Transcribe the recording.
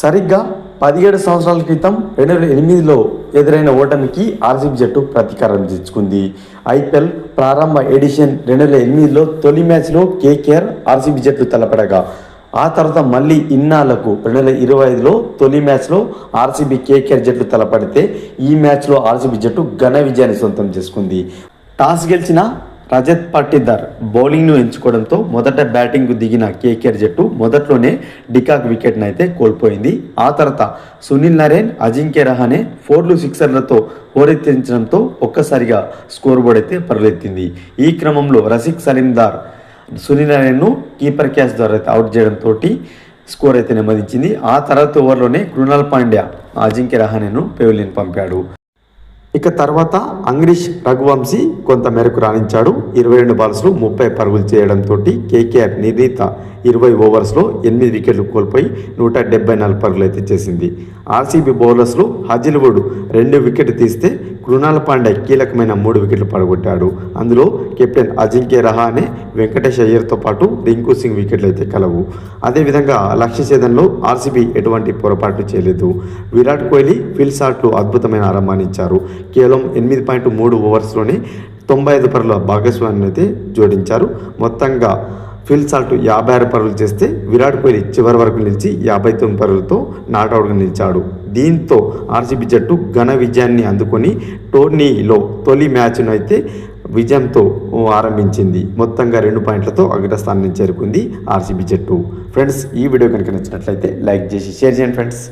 సరిగ్గా పదిహేడు సంవత్సరాల క్రితం రెండు వేల ఎనిమిదిలో ఎదురైన ఓటమికి ఆర్సీబీ జట్టు ప్రతీకారం తెచ్చుకుంది. ఐపీఎల్ ప్రారంభ ఎడిషన్ రెండు వేల ఎనిమిదిలో తొలి మ్యాచ్లో కేకేఆర్ ఆర్సీబీ జట్టు తలపడగా ఆ తర్వాత మళ్ళీ ఇన్నాళ్ళకు రెండు వేల ఇరవై ఐదులో తొలి మ్యాచ్లో ఆర్సీబీ కేకేఆర్ జట్లు తలపడితే ఈ మ్యాచ్లో ఆర్సీబీ జట్టు ఘన విజయాన్ని సొంతం చేసుకుంది. టాస్ గెలిచిన రజత్ పాటిదార్ బౌలింగ్ను ఎంచుకోవడంతో మొదట బ్యాటింగ్కు దిగిన కేకేఆర్ జట్టు మొదట్లోనే డికాక్ వికెట్ను అయితే కోల్పోయింది. ఆ తర్వాత సునీల్ నరేన్ అజింక్య రహానే ఫోర్లు సిక్సర్లతో హోరెత్తించడంతో ఒక్కసారిగా స్కోర్ బోర్డ్ అయితే పరులెత్తింది. ఈ క్రమంలో రసిక్ సలీందార్ సునీల్ నరేన్ను కీపర్ క్యాచ్ ద్వారా అయితే అవుట్ చేయడంతో స్కోర్ అయితే నెమ్మదించింది. ఆ తర్వాత ఓవర్లోనే కృణాల్ పాండ్యా అజింక్య రహానేను పెవిలియన్ పంపాడు. ఇక తర్వాత అంగ్రీష్ రఘువంశీ కొంత మేరకు రాణించాడు. ఇరవై రెండు బాల్స్లో ముప్పై పరుగులు చేయడంతో కేకేఆర్ నిర్ణీత ఇరవై ఓవర్స్లో ఎనిమిది వికెట్లు కోల్పోయి నూట డెబ్బై నాలుగు పరుగులు అయితే చేసింది. ఆర్సీబీ బౌలర్స్లో హజిల్వుడ్ రెండు వికెట్ తీస్తే కృణాల్ పాండే కీలకమైన మూడు వికెట్లు పడగొట్టాడు. అందులో కెప్టెన్ అజింక్య రహానే వెంకటేష్ అయ్యర్తో పాటు రింకు సింగ్ వికెట్లు అయితే కలవు అదేవిధంగా లక్ష్య సేదంలో ఆర్సీబీ ఎటువంటి పొరపాటు చేయలేదు. విరాట్ కోహ్లీ ఫిల్ షాట్లు అద్భుతమైన ఆరంభాన్ని ఇచ్చారు. కేవలం ఎనిమిది పాయింట్ మూడు ఓవర్స్లోనే తొంభై ఐదు పరుల భాగస్వామిని అయితే జోడించారు. మొత్తంగా ఫిల్ సాల్ట్ యాభై ఆరు పరుగులు చేస్తే విరాట్ కోహ్లీ చివరి వరకు నిలిచి యాభై తొమ్మిది పరుగులతో నాట్అవుట్గా నిలిచాడు. దీంతో ఆర్సీబీ జట్టు ఘన విజయాన్ని అందుకొని టోర్నీలో తొలి మ్యాచ్ను అయితే విజయంతో ఆరంభించింది. మొత్తంగా రెండు పాయింట్లతో అగ్రస్థానాన్ని చేరుకుంది ఆర్సీబీ జట్టు. ఫ్రెండ్స్ ఈ వీడియో కనుక నచ్చినట్లయితే లైక్ చేసి షేర్ చేయండి ఫ్రెండ్స్.